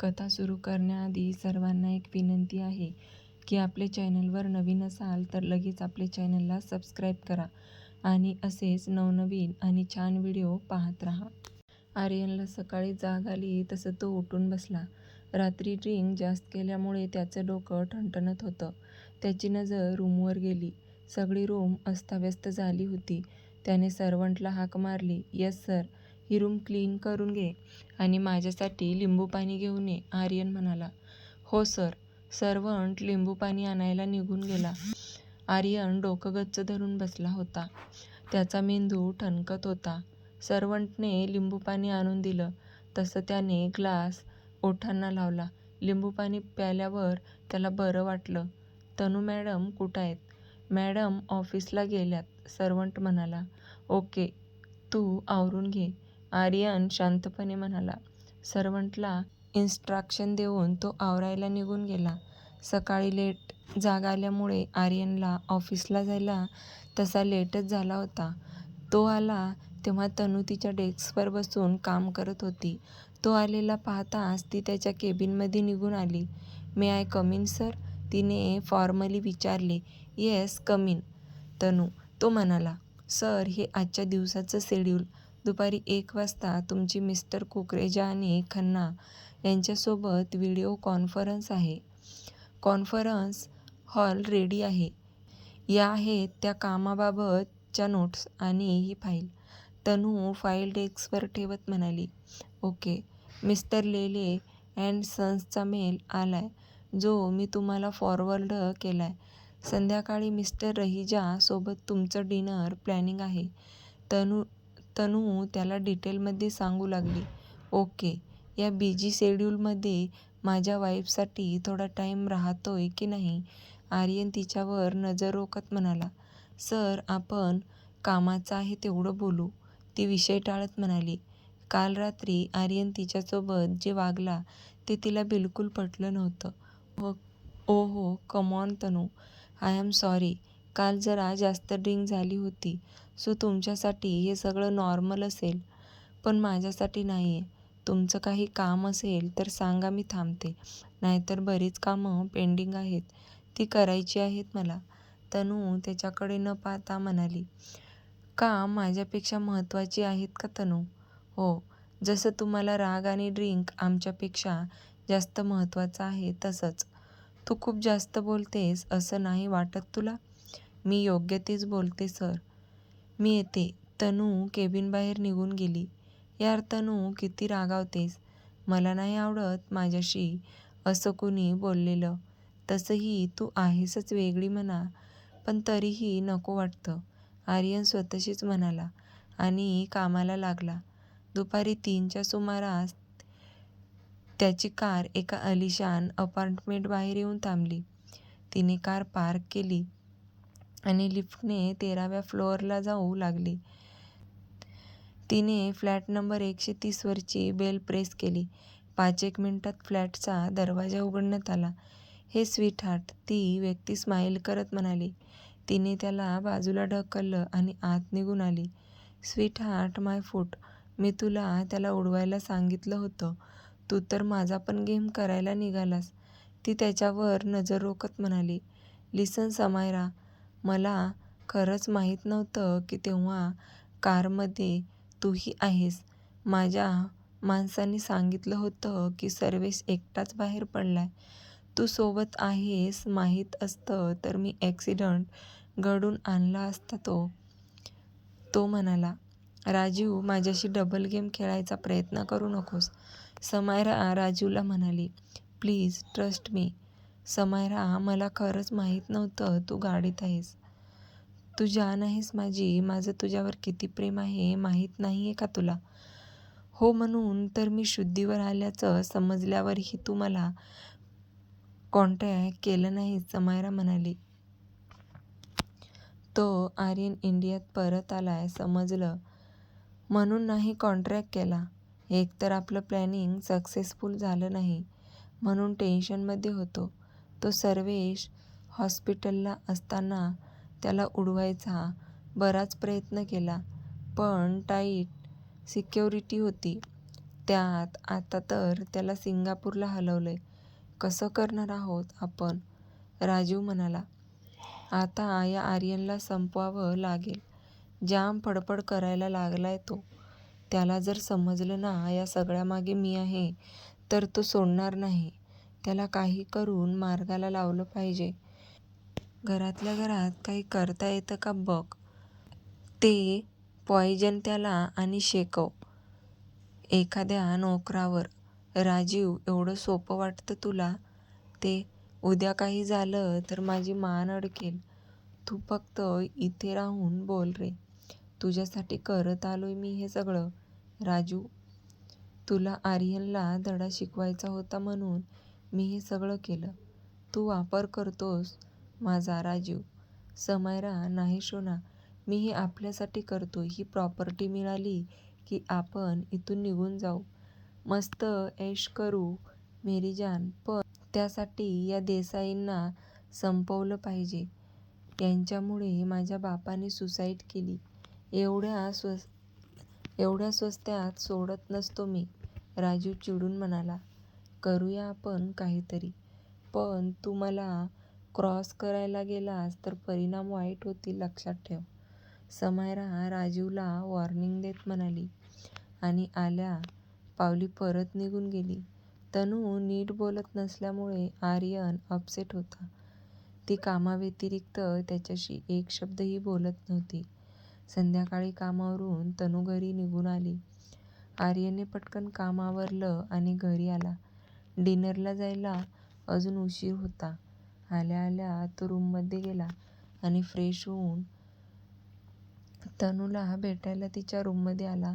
कथा सुरू करण्याआधी सर्वांना एक विनंती आहे की आपले चॅनलवर नवीन असाल तर लगेच आपले चॅनलला सबस्क्राईब करा आणि असेच नवनवीन आणि छान व्हिडिओ पाहत राहा आर्यनला सकाळी जाग आली तसं तो उठून बसला. रात्री ड्रिंक जास्त केल्यामुळे त्याचं डोकं ठणठणत होतं. त्याची नजर रूमवर गेली. सगळी रूम अस्ताव्यस्त झाली होती. त्याने सर्वंटला हाक मारली, येस सर, ही रूम क्लीन करून घे आणि माझ्यासाठी लिंबूपाणी घेऊन ये, आर्यन म्हणाला. हो सर. सर्वंट लिंबू पाणी आणायला निघून गेला. आर्यन डोकं गच्च धरून बसला होता. त्याचा मेंदू ठणकत होता. सर्व्हंटने लिंबूपाणी आणून दिलं तसं त्याने ग्लास ओठांना लावला. लिंबूपाणी प्यायल्यावर त्याला बरं वाटलं. तनू मॅडम कुठं आहेत मॅडम ऑफिसला गेल्यात, सर्वंट म्हणाला. ओके, तू आवरून घे, आर्यन शांतपणे म्हणाला. सर्व्हंटला इन्स्ट्रक्शन देऊन तो आवरायला निघून गेला. सकाळी लेट जाग आल्यामुळे आर्यनला ऑफिसला जायला तसा लेटच झाला होता. तो आला तेव्हा तनू तिच्या डेस्कवर बसून काम करत होती. तो आलेला पाहताच ती त्याच्या केबिनमध्ये निघून आली. May I come in sir? तिने फॉर्मली विचारले. येस कम इन, तनू, तो म्हणाला. सर, हे आजच्या दिवसाचं शेड्यूल. दुपारी एक वाजता तुमची मिस्टर कुकरेजा आणि खन्ना यांच्यासोबत व्हिडिओ कॉन्फरन्स आहे. कॉन्फरन्स हॉल रेडी आहे. या आहेत त्या कामाबाबतच्या नोट्स आणि ही फाईल. तनू फाईल डेस्कवर ठेवत म्हणाली. ओके. मिस्टर लेले अँड सन्सचा मेल आलाय जो मी तुम्हाला फॉरवर्ड केलाय. संध्याकाळी मिस्टर रहिजा सोबत तुमचं डिनर प्लॅनिंग आहे. तनू त्याला डिटेलमध्ये सांगू लागली. ओके. या बिझी शेड्यूलमध्ये माझ्या वाईफसाठी थोडा टाईम राहतोय की नाही? आर्यन तिच्यावर नजर रोखत म्हणाला. सर, आपण कामाचं आहे तेवढं बोलू, ती विषय टाळत म्हणाली. काल रात्री आर्यन तिच्यासोबत जे वागला ते तिला बिलकुल पटलं नव्हतं. ओह come on Tanu, I am sorry. काल जरा जास्त ड्रिंक झाली होती सो तुमच्यासाठी हे सगळं नॉर्मल असेल, पण माझ्यासाठी नाही आहे तुमचं काही काम असेल तर सांगा मी थांबते, नाहीतर बरीच कामं पेंडिंग आहेत, ती करायची आहेत मला. तनू त्याच्याकडे न पाहता म्हणाली. का माझ्यापेक्षा महत्त्वाची आहेत का तनू? हो, जसं तुम्हाला राग आणि ड्रिंक आमच्यापेक्षा जास्त महत्त्वाचं आहे तसंच. तू खूप जास्त बोलतेस असं नाही वाटत तुला? मी योग्य तेच बोलते सर. मी येते. तनू केबिनबाहेर निघून गेली. यार तनू, किती रागावतेस? मला नाही आवडत माझ्याशी असं कुणी बोललेलं. तसंही तू आहेसच वेगळी म्हणा, पण तरीही नको वाटतं, आर्यन स्वतःशीच म्हणाला आणि कामाला लागला. दुपारी तीनच्या सुमारास त्याची कार एका अलिशान अपार्टमेंटबाहेर येऊन थांबली. तिने कार पार्क केली आणि लिफ्टने तेराव्या फ्लोअरला जाऊ लागली. तिने फ्लॅट नंबर एकशे तीसवरची बेल प्रेस केली. पाचेक मिनिटात फ्लॅटचा दरवाजा उघडण्यात आला. हे स्वीटहार्ट, ती व्यक्ती स्माईल करत म्हणाली. तिने त्याला बाजूला ढकललं आणि आत निघून आली. स्वीटहार्ट, माय फूट, मी तुला त्याला उडवायला सांगितलं होतं, तू तर माझा पण गेम करायला निघालास, ती त्याच्यावर नजर रोखत म्हणाली. लिसन समायरा, मला खरंच माहीत नव्हतं की तेव्हा कारमध्ये तूही आहेस. माझ्या माणसानी सांगितलं होतं की सर्वेश एकटाच बाहेर पडलाय. तू सोबत आहेस माहीत असतं तर मी ॲक्सिडंट घडवून आणला असता तो. तो म्हणाला. राजीव, माझ्याशी डबल गेम खेळायचा प्रयत्न करू नकोस, समायरा राजीवला म्हणाली. Please trust me. समायरा, मला खरंच माहीत नव्हतं तू गाडीत आहेस. तू जान आहेस माझी. माझं तुझ्यावर किती प्रेम आहे माहीत नाही आहे का तुला? हो, म्हणून तर मी शुद्धीवर आल्याचं समजल्यावरही तू मला कॉन्टॅक्ट केलं नाहीस, समायरा म्हणाली. तो आर्यन इंडियात परत आलाय समजलं म्हणून नाही कॉन्ट्रॅक्ट केला. एकतर आपलं प्लॅनिंग सक्सेसफुल झालं नाही म्हणून टेन्शनमध्ये होतो. तो सर्वेश हॉस्पिटलला असताना त्याला उडवायचा बराच प्रयत्न केला, पण टाईट सिक्युरिटी होती. त्यात आता तर त्याला सिंगापूरला हलवलंय. कसं करणार आहोत आपण? राजीव म्हणाला. आता या आर्यनला संपवावं लागेल. जाम फडफड करायला लागलाय तो. त्याला जर समजलं ना या सगळ्यामागे मी आहे तर तो सोडणार नाही. त्याला काही करून मार्गाला लावलं पाहिजे. घरातल्या घरात काही करता येतं का बघ. ते पॉयजन त्याला आणि शेकव एखाद्या नोकरावर. राजीव एवढं सोपं वाटतं तुला ते? उद्या काही झालं तर माझी मान अडकेल. तू फक्त इथे राहून बोल रे. तुझ्यासाठी करत आलोय मी हे सगळं. राजू, तुला आर्यनला धडा शिकवायचा होता म्हणून मी हे सगळं केलं. तू वापर करतोस माझा राजीव. समायरा नाही शोना, मी हे आपल्यासाठी करतोय. ही प्रॉपर्टी मिळाली की आपण इथून निघून जाऊ. मस्त ऐश करू मेरीजान पण त्यासाठी या देसाईंना संपवलं पाहिजे. यांच्यामुळे माझ्या बापाने सुसाईड केली. एवढ्या स्वस्त्यात सोडत नसतो मी. राजीव चिडून म्हणाला. करूया आपण काहीतरी. पण तू मला क्रॉस करायला गेलास तर परिणाम वाईट होतील लक्षात ठेव. समायरा राजीवला वॉर्निंग देत म्हणाली आणि आल्या पावली परत निघून गेली. तनू नीट बोलत नसल्यामुळे आर्यन अपसेट होता. ती कामाव्यतिरिक्त त्याच्याशी एक शब्दही बोलत नव्हती. संध्याकाळी कामावरून तनू घरी निघून आली. आर्यनने पटकन काम आवरलं आणि घरी आला. डिनरला जायला अजून उशीर होता. आल्या आल्या तो रूममध्ये गेला आणि फ्रेश होऊन तनूला भेटायला तिच्या रूममध्ये आला.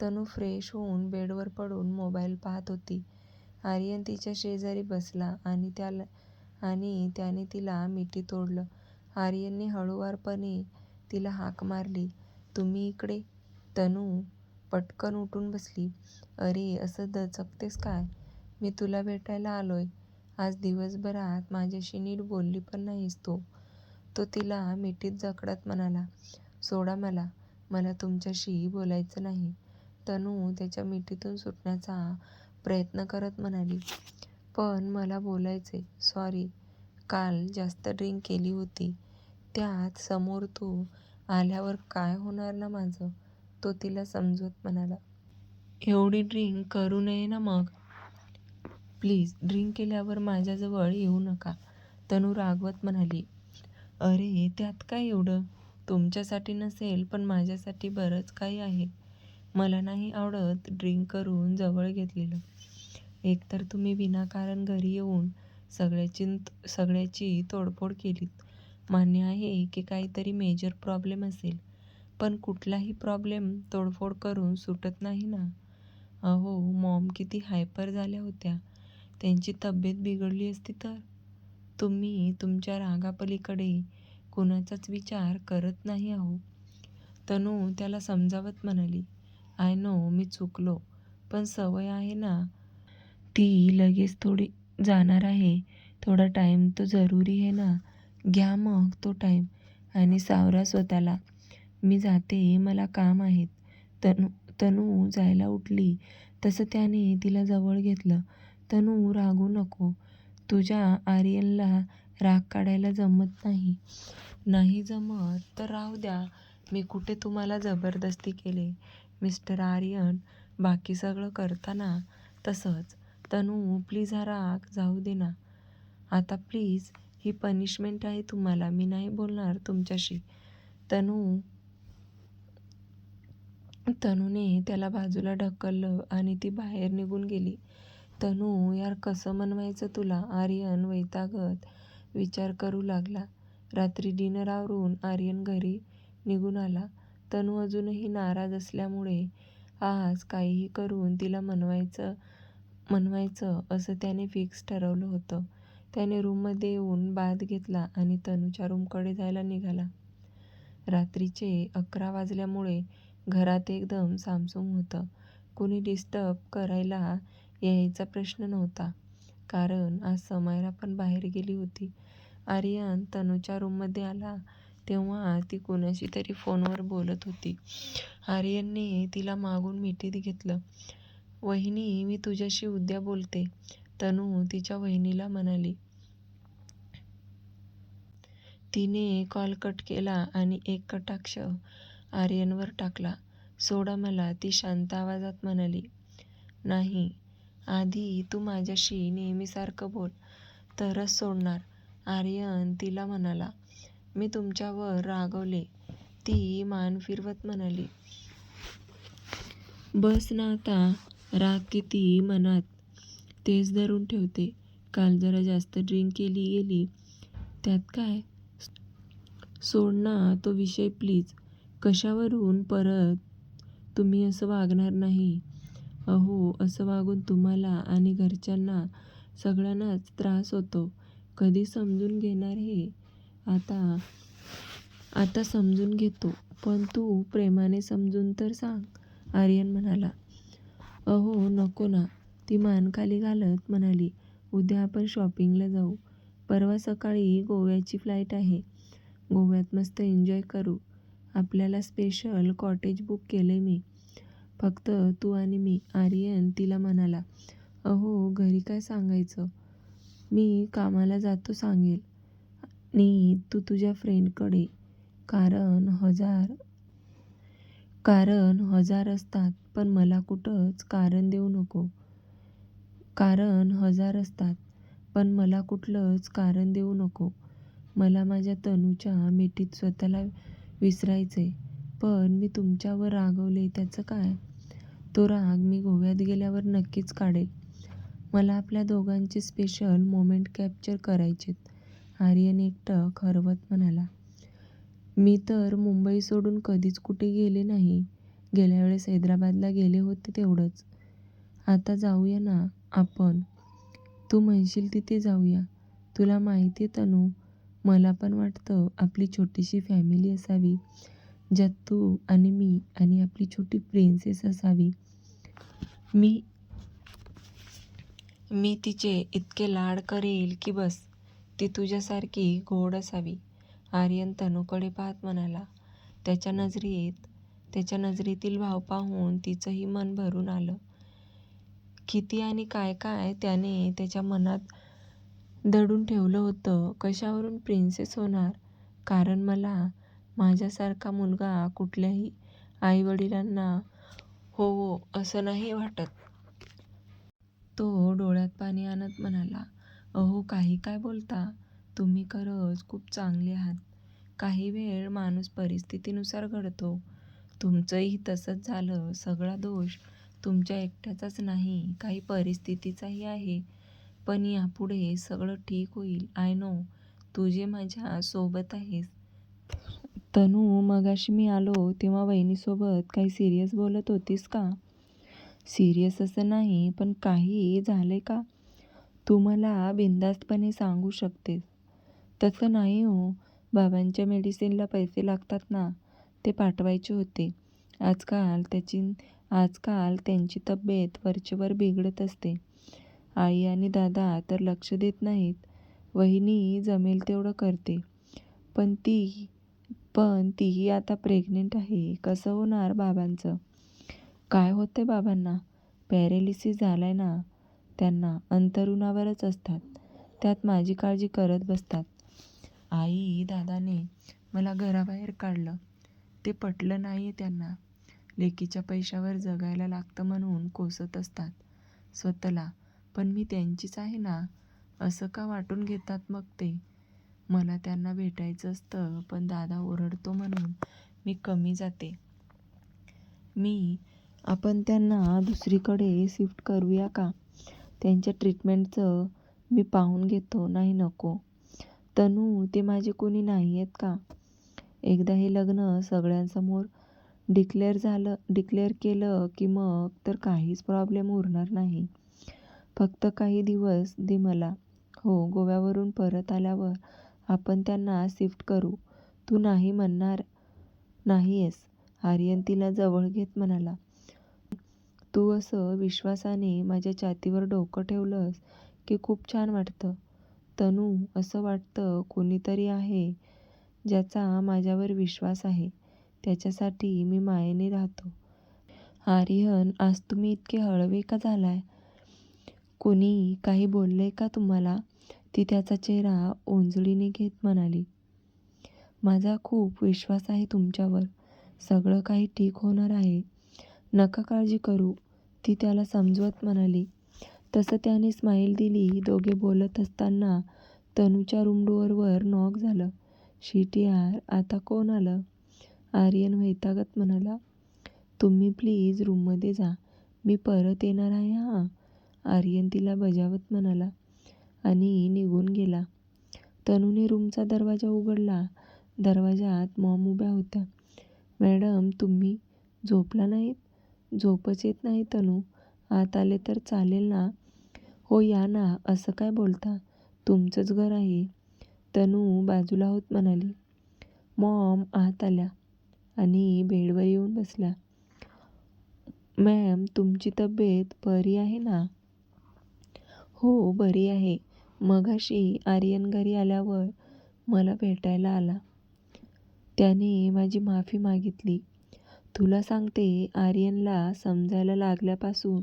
तनू फ्रेश होऊन बेडवर पडून मोबाईल पाहत होती. आर्यन तिच्या शेजारी बसला आणि त्याने तिला मिठी तोडलं. आर्यनने हळूवारपणे तिला हाक मारली. तुम्ही इकडे? तनू पटकन उठून बसली. अरे असं दचकतेस काय? मी तुला भेटायला आलोय. आज दिवसभरात माझ्याशी नीट बोलली पण नाहीस तू. तो तिला मिठीत जकडत म्हणाला. सोडा मला. मला तुमच्याशी बोलायचं नाही. तनू त्याच्या मिठीतून सुटण्याचा प्रयत्न करत म्हणाली. पण मला बोलायचंय. सॉरी. काल जास्त ड्रिंक केली होती. त्यात समोर तू आल्यावर काय होणार ना माझं. तो तिला समजवत म्हणाला. एवढी ड्रिंक करू नये ना मग. प्लीज ड्रिंक केल्यावर माझ्याजवळ येऊ नका. तनू रागवत म्हणाली. अरे त्यात काय एवढं? तुमच्यासाठी नसेल पण माझ्यासाठी बरंच काही आहे. मला नाही आवडत ड्रिंक करून जवळ घेतलेलं. एकतर तुम्ही विनाकारण घरी येऊन सगळ्याची सगळ्याची तोडफोड केलीत. मान्य आहे की काहीतरी मेजर प्रॉब्लेम असेल. पण कुठलाही प्रॉब्लेम तोडफोड करून सुटत नाही ना. अहो मॉम किती हायपर झाल्या होत्या. त्यांची तब्येत बिघडली असती तर? तुम्ही तुमच्या रागापलीकडे कुणाचाच विचार करत नाही आहो. तनू त्याला समजावत म्हणाली. आय नो मी चुकलो. पण सवय आहे ना. ती लगेच थोडी जाणार आहे. थोडा टाईम तो जरुरी है ना. घ्या मग तो टाईम आणि सावरा स्वतःला. मी जाते मला काम आहेत. तनू जायला उठली तसं त्याने तिला जवळ घेतलं. तनू रागू नको. तुझ्या आर्यनला राग काढायला जमत नाही. नाही जमत तर राहू द्या. मी कुठे तुम्हाला जबरदस्ती केलीय. मिस्टर आर्यन बाकी सगळं करता ना तसंच. तनू प्लीज हा राग जाऊ दे ना. आता प्लीज. ही पनिशमेंट आहे तुम्हाला. मी नाही बोलणार तुमच्याशी. तनूने त्याला बाजूला ढकललं आणि ती बाहेर निघून गेली. तनू यार कसं मनवायचं तुला? आर्यन वैतागत विचार करू लागला. रात्री डिनर आवरून आर्यन घरी निघून आला. तनू अजूनही नाराज असल्यामुळे आज काहीही करून तिला मनवायचं असं त्याने फिक्स ठरवलं होतं. त्याने रूममध्ये येऊन बाथ घेतला आणि तनूच्या रूमकडे जायला निघाला. रात्रीचे अकरा वाजल्यामुळे घरात एकदम सामसूम होतं. कुणी डिस्टर्ब करायला यायचा प्रश्न नव्हता. कारण आज समायरा पण बाहेर गेली होती. आर्यन तनूच्या रूममध्ये आला तेव्हा ती कुणाशी तरी फोनवर बोलत होती. आर्यनने तिला मागून मिठीत घेतलं. वहिनी मी तुझ्याशी उद्या बोलते तनू तिच्या वहिनीला म्हणाली. तिने कॉल कट केला आणि एक कटाक्ष आर्यनवर टाकला. सोडा मला ती शांत आवाजात म्हणाली. नाही. आधी तू माझ्याशी नेहमीसारखं बोल तरच सोडणार आर्यन तिला म्हणाला. मी तुमच्यावर रागावले ती मान फिरवत म्हणाली. बस ना आता. राग किती मनात तेच धरून ठेवते. काल जरा जास्त ड्रिंक केली गेली. त्यात काय? सोड ना तो विषय प्लीज. कशावरून परत तुम्ही असं वागणार नाही. अहो असं वागून तुम्हाला आणि घरच्यांना सगळ्यांनाच त्रास होतो. कधी समजून घेणार हे? आता आता समजून घेतो. पण तू प्रेमाने समजून तर सांग आर्यन म्हणाला. अहो नको ना ती मान खाली घालत म्हणाली. उद्या आपण शॉपिंगला जाऊ. परवा सकाळी गोव्याची फ्लाईट आहे. गोव्यात मस्त एन्जॉय करू. आपल्याला स्पेशल कॉटेज बुक केलंय मी. फक्त तू आणि मी आर्यन तिला म्हणाला. अहो घरी काय सांगायचं? मी कामाला जातो सांगेल. नाही तू तुझ्या फ्रेंडकडे कारण हजार कारण हजार असतात पण मला कुठंच कारण देऊ नको. कारण हजार असतात पण मला कुठलंच कारण देऊ नको. मला माझ्या तनूच्या मिठीत स्वतःला विसरायचंय. पण मी तुमच्यावर रागावले त्याचं काय? तो राग मी गोव्यात गेल्यावर नक्कीच काढेल मला आपल्या दोघांचे स्पेशल मोमेंट कॅप्चर करायचेत आर्यन एकटक हरवत म्हणाला. मी तर मुंबई सोडून कधीच कुठे गेले नाही. गेल्या वेळेस हैदराबादला गेले होते तेवढंच. आता जाऊया ना आपण. तू म्हणशील तिथे जाऊया. तुला माहितीये तनू मला पण वाटतं आपली छोटीशी फॅमिली असावी. ज्यात तू आणि मी आणि आपली छोटी प्रिन्सेस असावी. मी मी तिचे इतके लाड करेल की बस. ती तुझ्यासारखी गोड असावी. आर्यन तनूकडे पाहत म्हणाला. त्याच्या नजरेत त्याच्या नजरेतील भाव पाहून तिचंही मन भरून आलं. किती आणि काय काय त्याने त्याच्या मनात दडून ठेवलं होतं. कशावरून प्रिन्सेस होणार? कारण मला माझ्यासारखा मुलगा कुठल्याही आईवडिलांना होवो असं नाही वाटत. तो डोळ्यात पाणी आणत म्हणाला. अहो काही काय बोलता? तुम्ही खरंच खूप चांगले आहात. काही वेळ माणूस परिस्थितीनुसार घडतो. तुमचंही तसंच झालं. सगळा दोष तुमच्या एकट्याचाच नाही काही परिस्थितीचाही आहे. पण यापुढे सगळं ठीक होईल. आय नो तू जे माझ्या सोबत आहेस. तनू मगाशी मी आलो तेव्हा वहिनीसोबत काही सिरियस बोलत होतीस का? सिरियस असं नाही पण काही झालंय का? तू मला बिनधास्तपणे सांगू शकतेस. तसं नाही हो. बाबांच्या मेडिसिनला पैसे लागतात ना ते पाठवायचे होते. आजकाल त्याची आजकाल त्यांची तब्येत वरचेवर बिघडत असते. आई आणि दादा तर लक्ष देत नाहीत. वहिनी जमेल तेवढं करते. पण ती पण तीही आता प्रेग्नंट आहे. कसं होणार बाबांचं? काय होतंय बाबांना? पॅरेलिसिस झालाय ना त्यांना अंतरुणावरच असतात. त्यात माझी काळजी करत बसतात. आई दादाने मला घराबाहेर काढलं. ते पटलं नाहीये त्यांना. लेकीच्या पैशावर जगायला लागतं म्हणून कोसत असतात स्वतःला. पण मी त्यांचीच आहे ना असं का वाटून घेतात मग ते? मला त्यांना भेटायचं असतं पण दादा ओरडतो म्हणून मी कमी जाते. मी आपण त्यांना दुसरीकडे शिफ्ट करूया का? त्यांच्या ट्रीटमेंटचं मी पाहून घेतो. नाही नको. तनू ते माझे कुणी नाहीयेत का? एकदा हे लग्न सगळ्यांसमोर डिक्लेअर झालं डिक्लेअर केलं की मग तर काहीच प्रॉब्लेम उरणार नाही. फक्त काही दिवस दे मला. हो गोव्यावरून परत आल्यावर आपण त्यांना शिफ्ट करू. तू नाही म्हणणार नाहीयेस? आर्यन तिला जवळ घेत म्हणाला. तू असं विश्वासाने माझ्या छातीवर डोकं ठेवलंस की खूप छान वाटतं. तनू असं वाटतं कुणीतरी आहे ज्याचा माझ्यावर विश्वास आहे. त्याच्यासाठी मी मायेने राहतो. आर्यन आज तुम्ही इतके हळवे का झालाय कोणी काही बोललंय का तुम्हाला ती त्याचा चेहरा ओंजळीने घेत म्हणाली माझा खूप विश्वास आहे तुमच्यावर. सगळं काही ठीक होणार आहे. नका काळजी करू. ती त्याला समजवत म्हणाली. तसं त्याने स्माईल दिली. दोघे बोलत असताना तनूच्या रूमडोअरवर नॉक झालं. शिटी यार आता कोण आलं? आर्यन वैतागत म्हणाला. तुम्ही प्लीज रूममध्ये जा. मी परत येणार आहे हां. आर्यन तिला बजावत म्हणाला. आणि निघून गेला. तनूने रूमचा दरवाजा उघडला. दरवाजात मॉम उभ्या होत्या. मॅडम तुम्ही झोपला नाहीत? झोपच येत नाही तनू. आत आले तर चालेल ना? हो या ना. असं काय बोलता? तुमचंच घर आहे. तनू बाजूला होत म्हणाली. मॉम आत आल्या आणि बेडवर येऊन बसल्या मॅम तुमची तब्येत बरी आहे ना? हो बरी आहे. मगाशी आर्यन घरी आल्यावर मला भेटायला आला. त्याने माझी माफी मागितली. तुला सांगते आर्यनला समजायला लागल्यापासून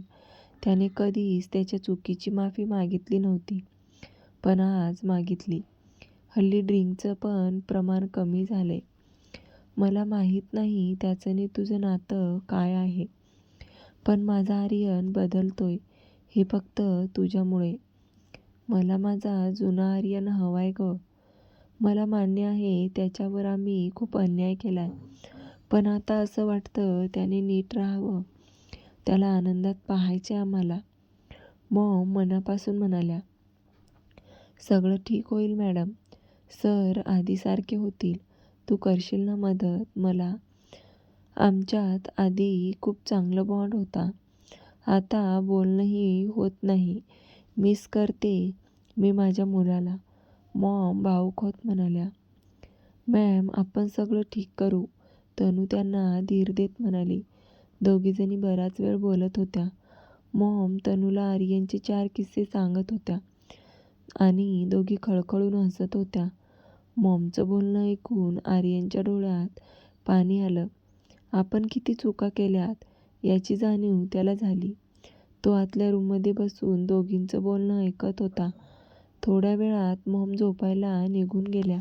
त्याने कधीच त्याच्या चुकीची माफी मागितली नव्हती पण आज मागितली. हल्ली ड्रिंकचं पण प्रमाण कमी झालंय. मला माहीत नाही त्याचं तुझं नातं काय आहे पण माझा आर्यन बदलतोय. हे फक्त तुझ्यामुळे. मला माझा जुना आर्यन हवाय ग. मला मान्य आहे त्याच्यावर आम्ही खूप अन्याय केलाय. पण आता असं वाटतं त्याने नीट राहावं. त्याला आनंदात पाहायचे आम्हाला. मॉम मनापासून म्हणाल्या सगळं ठीक होईल मॅडम. सर आधीसारखे होतील. तू करशील ना मदत? मला आमच्यात आधी खूप चांगलं बॉन्ड होता. आता बोलणंही होत नाही. मिस करते. मी माझ्या मुलाला मॉम भाऊक होत म्हणाल्या मॅम आपण सगळं ठीक करू. तनू त्यांना धीर देत म्हणाली. दोघीजणी बराच वेळ बोलत होत्या. मॉम तनूला आर्यनचे चार किस्से सांगत होत्या आणि दोघी खळखळून हसत होत्या. मॉमचं बोलणं ऐकून आर्यनच्या डोळ्यात पाणी आलं. आपण किती चुका केल्यात याची जाणीव त्याला झाली. तो आतल्या रूममध्ये बसून दोघींचं बोलणं ऐकत होता. थोड्या वेळात मोम झोपायला निघून गेल्या.